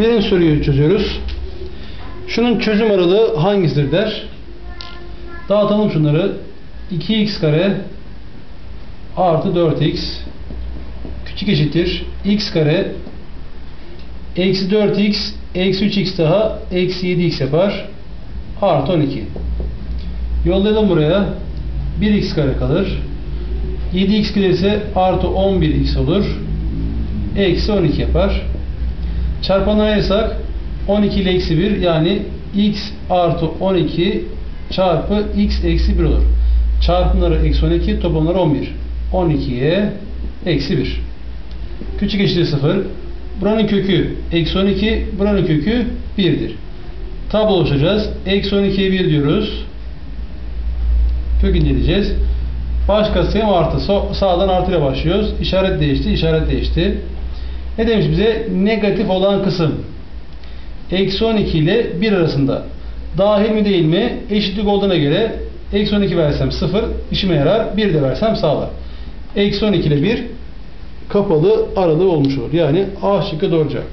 Birinci soruyu çözüyoruz. Şunun çözüm aralığı hangisidir der. Dağıtalım şunları. 2x kare artı 4x küçük eşittir. x kare eksi 4x eksi 3x daha eksi 7x yapar. Artı 12 yollayalım buraya. 1x kare kalır. 7x gelirse artı 11x olur. Eksi 12 yapar çarpanı ayırsak 12 ile eksi 1 yani x artı 12 çarpı x eksi 1 olur. Çarpımları eksi 12, toplamları 11. 12'ye eksi 1. Küçük eşittir 0. Buranın kökü eksi 12, buranın kökü 1'dir. Tablo oluşturacağız. Eksi 12'ye 1 diyoruz. Kök inceleyeceğiz. Baş katsayım artı. Sağdan artıyla başlıyoruz. İşaret değişti, işaret değişti. Ne demiş bize? Negatif olan kısım. Eksi 12 ile 1 arasında. Dahil mi değil mi? Eşitlik olduğuna göre eksi 12 versem 0 işime yarar. 1 de versem sağlar. Eksi 12 ile 1 kapalı aralığı olmuş olur. Yani A şıkkı doğru cevap.